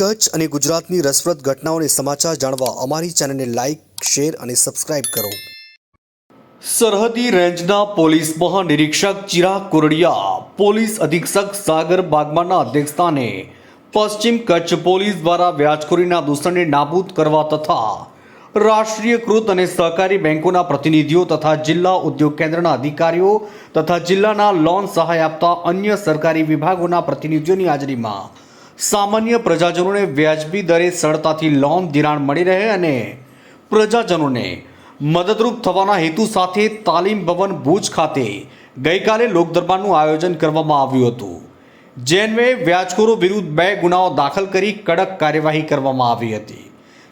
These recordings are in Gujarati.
કચ્છ અને ગુજરાતની રસપ્રદ ઘટનાઓને સમાચાર જાણવા અમારી ચેનલને લાઇક શેર અને સબસ્ક્રાઇબ કરો. સરહદી રેન્જના પોલીસ મહાનિરીક્ષક ચિરાગ કુરડિયા, પોલીસ અધિક્ષક સાગર બાગમાના અધ્યક્ષસ્થાને પશ્ચિમ કચ્છ પોલીસ દ્વારા વ્યાજખોરીના દૂષણને નાબૂદ કરવા તથા રાષ્ટ્રીયકૃત અને સહકારી બેંકોના પ્રતિનિધિઓ તથા જિલ્લા ઉદ્યોગ કેન્દ્રના અધિકારીઓ તથા જિલ્લાના લોન સહાય આપતા અન્ય સરકારી વિભાગોના પ્રતિનિધિઓની હાજરીમાં સામાન્ય પ્રજાજનોને વ્યાજબી દરે સરળતાથી લોન ધિરાણ મળી રહે અને પ્રજાજનોને મદદરૂપ થવાના હેતુ સાથે તાલીમ ભવન ભુજ ખાતે ગઈકાલે લોકદરબારનું આયોજન કરવામાં આવ્યું હતું. જેનવે વ્યાજખોરો વિરુદ્ધ બે ગુનાઓ દાખલ કરી કડક કાર્યવાહી કરવામાં આવી હતી.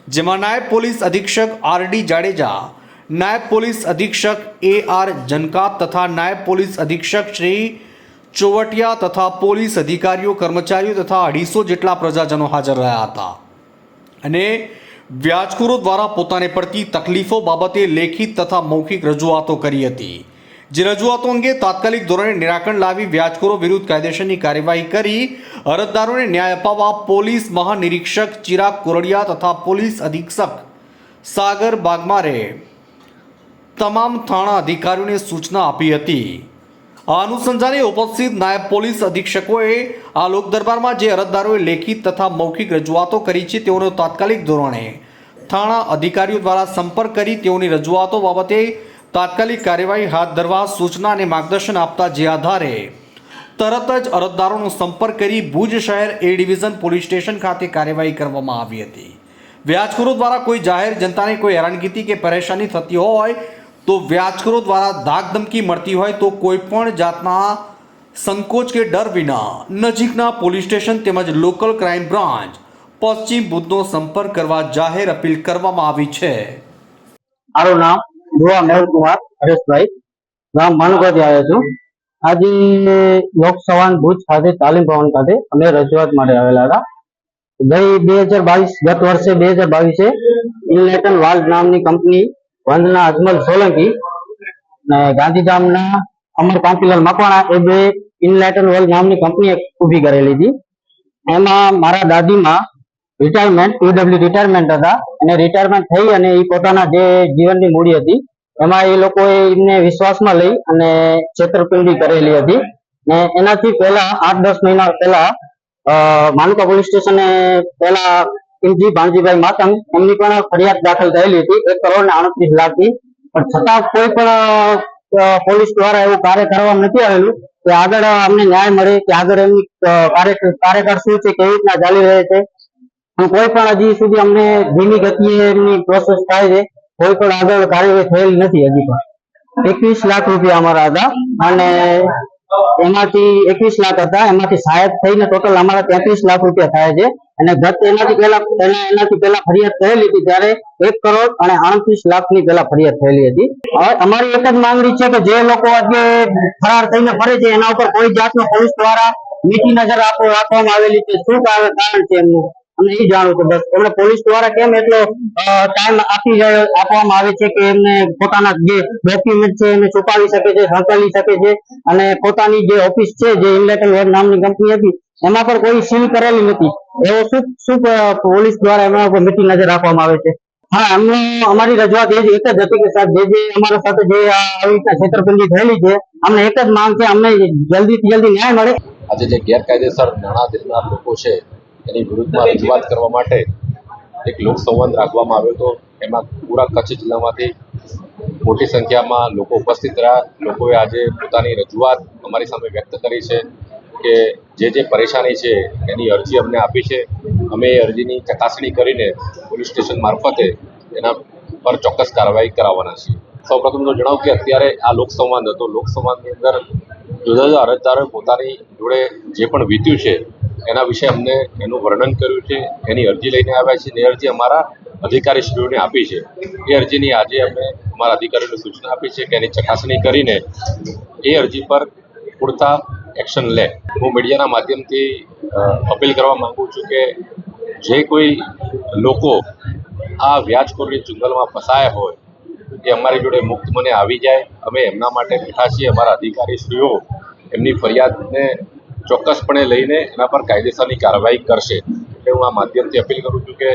જેમાં નાયબ પોલીસ અધિક્ષક આર ડી જાડેજા, નાયબ પોલીસ અધિક્ષક એ આર જનકાત તથા નાયબ પોલીસ અધિક્ષક શ્રી ચોવટિયા તથા પોલીસ અધિકારીઓ, કર્મચારીઓ તથા અઢીસો જેટલા પ્રજાજનો હાજર રહ્યા હતા. અને વ્યાજખોરો દ્વારા પોતાને પડતી તકલીફો બાબતે લેખિત તથા મૌખિક રજૂઆતો કરી હતી. જે રજૂઆતો અંગે તાત્કાલિક ધોરણે નિરાકરણ લાવી વ્યાજખોરો વિરુદ્ધ કાયદેસરની કાર્યવાહી કરી, અરજદારોને ન્યાય અપાવવા પોલીસ મહાનિરીક્ષક ચિરાગ કોરડિયા તથા પોલીસ અધિક્ષક સાગર બાગમારે તમામ થાણા અધિકારીઓને સૂચના આપી હતી. આ અનુસંધાને ઉપસ્થિત નાયબ પોલીસ અધિક્ષકોએ આ લોકદરબારમાં જે અરજદારોએ લેખિત તથા મૌખિક રજૂઆતો કરી છે તેઓનો તાત્કાલિક ધોરણે થાણા અધિકારીઓ દ્વારા સંપર્ક કરી તેઓની રજૂઆતો બાબતે તાત્કાલિક કાર્યવાહી હાથ ધરવા સૂચના અને માર્ગદર્શન આપતા જે આધારે તરત જ અરજદારોનો સંપર્ક કરી ભુજ શહેર એ ડિવિઝન પોલીસ સ્ટેશન ખાતે કાર્યવાહી કરવામાં આવી હતી. વ્યાજખોરો દ્વારા કોઈ જાહેર જનતાને કોઈ હેરાનગતિ કે પરેશાની થતી હોય તો વ્યાજખોરો દ્વારા ધાક ધમકી મળતી હોય તો કોઈ પણ જાતના સંકોચ કે ડર વિના નજીકના પોલીસ સ્ટેશન તેમજ લોકલ ક્રાઇમ બ્રાન્ચ પશ્ચિમ ભુજનો સંપર્ક કરવા જાહેર અપીલ કરવામાં આવી છે. મારું નામ ધુવા મેહુલકુમાર, હરેશભાઈ. ગામ માનુકાથી આવ્યો છું. આજે લોકસભા ભુજ ખાતે, તાલીમ ભવન ખાતે અમે રજૂઆત માટે આવેલા હતા. ગઈ બે હજાર બાવીસ, ગત વર્ષે બે હજાર બાવીસે ઇનલેટન વાલ્વ નામની કંપની વંદના અજમલ સોલંકી ગાંધીધામના અમર કાંતિલાલ મકવાણા એ બે ઇનલેટન વર્લ્ડ નામની કંપની ઊભી કરેલી હતી. એમાં મારા દાદીમાં રિટાયરમેન્ટ પીડબ્લ્યુ રિટાયરમેન્ટ હતા. અને રિટાયરમેન્ટ થઈ અને એ પોતાના જે જીવનની મૂડી હતી, એમાં એ લોકોએ એમને વિશ્વાસમાં લઈ અને છેતરપિંડી કરેલી હતી. ને એનાથી પહેલા આઠ દસ મહિના પહેલા માનુકા પોલીસ સ્ટેશને પહેલા કિમજી ભાણજીભાઈ માતંગ એમની પણ ફરિયાદ દાખલ થયેલી હતી એક કરોડ ને આડત્રીસ લાખની. પણ છતાં કોઈ પણ પોલીસ દ્વારા એવું કાર્ય કરવામાં નથી આવેલું કે આગળ અમને ન્યાય મળે કે આગળ એમની અ, કાર્યકાળ શું છે કેવી રીતના ચાલી રહે છે. કોઈ પણ હજી સુધી અમને ધીમી ગતિએ એમની પ્રોસેસ થાય છે. કોઈ પણ આગળ કાર્યવાહી થયેલ નથી હજી પણ. એકવીસ લાખ રૂપિયા અમારા હતા. અને એમાંથી એકવીસ લાખ હતા. એમાંથી સાહેબ થઈને ટોટલ અમારા તેત્રીસ લાખ રૂપિયા થાય છે. અને ગત એનાથી પહેલા એનાથી પહેલા ફરિયાદ થયેલી હતી ત્યારે એક કરોડ અને આડત્રીસ લાખની પહેલા ફરિયાદ થયેલી હતી. હવે અમારી એક જ માંગણી છે કે જે લોકો આજે ફરાર થઈને ફરે છે, એના ઉપર કોઈ જાતનો પોલીસ દ્વારા મીઠી નજર રાખવામાં આવેલી છે. શું કારણ છે એમનું? અમને એ જાણવું છે. બસ એમને પોલીસ દ્વારા કેમ એટલો ટાઈમ આપી આપવામાં આવે છે કે એમને પોતાના જે ડોક્યુમેન્ટ છે એને છુપાવી શકે છે સંકળી શકે છે અને પોતાની જે ઓફિસ છે, જે ઇન્લેટન વેબ નામની કંપની હતી, એમાં પણ કોઈ સીલ કરેલી નથી. એવો શું શું પોલીસ દ્વારા એમના ઉપર મીઠી નજર રાખવામાં આવે છે? હા અમને અમારી રજૂઆત એ જ, એક જ હતી કે સાહેબ, જે જે અમારા સાથે જે આવી રીતના છેતરપિંડી થયેલી છે, અમને એક જ માંગ છે, અમને જલ્દીથી જલ્દી ન્યાય મળે. આજે જે ગેરકાયદેસર નાણાં લોકો છે એની વિરુદ્ધમાં રજૂઆત કરવા માટે એક લોકસંવાદ રાખવામાં આવ્યો હતો. એમાં પૂરા કચ્છ જિલ્લામાંથી મોટી સંખ્યામાં લોકો ઉપસ્થિત રહ્યા. લોકોએ આજે પોતાની રજૂઆત અમારી સામે વ્યક્ત કરી છે કે જે જે પરેશાની છે એની અરજી અમને આપી છે. અમે એ અરજીની ચકાસણી કરીને પોલીસ સ્ટેશન મારફતે એના પર ચોક્કસ કાર્યવાહી કરાવવાના છીએ. સૌપ્રથમ તો જણાવું કે અત્યારે આ લોકસંવાદ હતો. લોકસંવાદની અંદર જુદા જુદા અરજદારોએ પોતાની જોડે જે પણ વીત્યું છે એના વિશે અમને એનું વર્ણન કર્યું છે, એની અરજી લઈને આવ્યા છે એ અરજી અમારા અધિકારીશ્રીઓને આપી છે. એ અરજીની આજે અમે અમારા અધિકારીઓને સૂચના આપી છે કે એની ચકાસણી કરીને એ અરજી પર પૂરતા એક્શન લે. હું મીડિયાના માધ્યમથી અપીલ કરવા માગું છું કે જે કોઈ લોકો આ વ્યાજખોરની ચુંગલમાં ફસાયા હોય, એ અમારી જોડે મુક્ત મને આવી જાય. અમે એમના માટે બેઠા છીએ, અમારા અધિકારીશ્રીઓ એમની ફરિયાદને ચોક્કસપણે લઈને એના પર કાયદેસરની કાર્યવાહી કરશે એટલે હું આ માધ્યમથી અપીલ કરું છું કે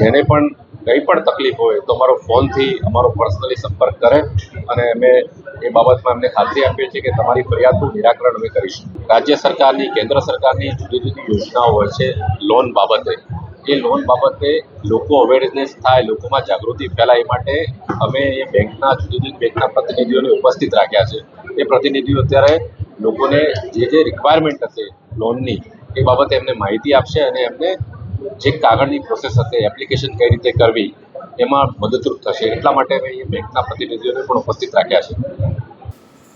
જેને પણ કંઈ પણ તકલીફ હોય તો અમારો ફોનથી અમારો પર્સનલી સંપર્ક કરે અને અમે એ બાબતમાં અમને ખાતરી આપીએ છીએ કે તમારી ફરિયાદનું નિરાકરણ અમે કરીશું. રાજ્ય સરકારની, કેન્દ્ર સરકારની જુદી જુદી યોજનાઓ હોય છે લોન બાબતે. એ લોન બાબતે લોકો અવેરનેસ થાય, લોકોમાં જાગૃતિ ફેલાય માટે અમે એ બેંકના જુદી જુદી બેંકના પ્રતિનિધિઓને ઉપસ્થિત રાખ્યા છે. એ પ્રતિનિધિઓ અત્યારે લોકોને જે જે રિક્વાયરમેન્ટ હશે લોનની એ બાબતે એમને માહિતી આપશે અને એમને જે કાગળની પ્રોસેસ હશે એપ્લિકેશન કઈ રીતે કરવી, એમાં મદદરૂપ થશે. એટલા માટે અમે એ બેંકના પ્રતિનિધિઓને પણ ઉપસ્થિત રાખ્યા છે.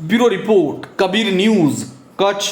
Bureau report, Kabir news, Kutch.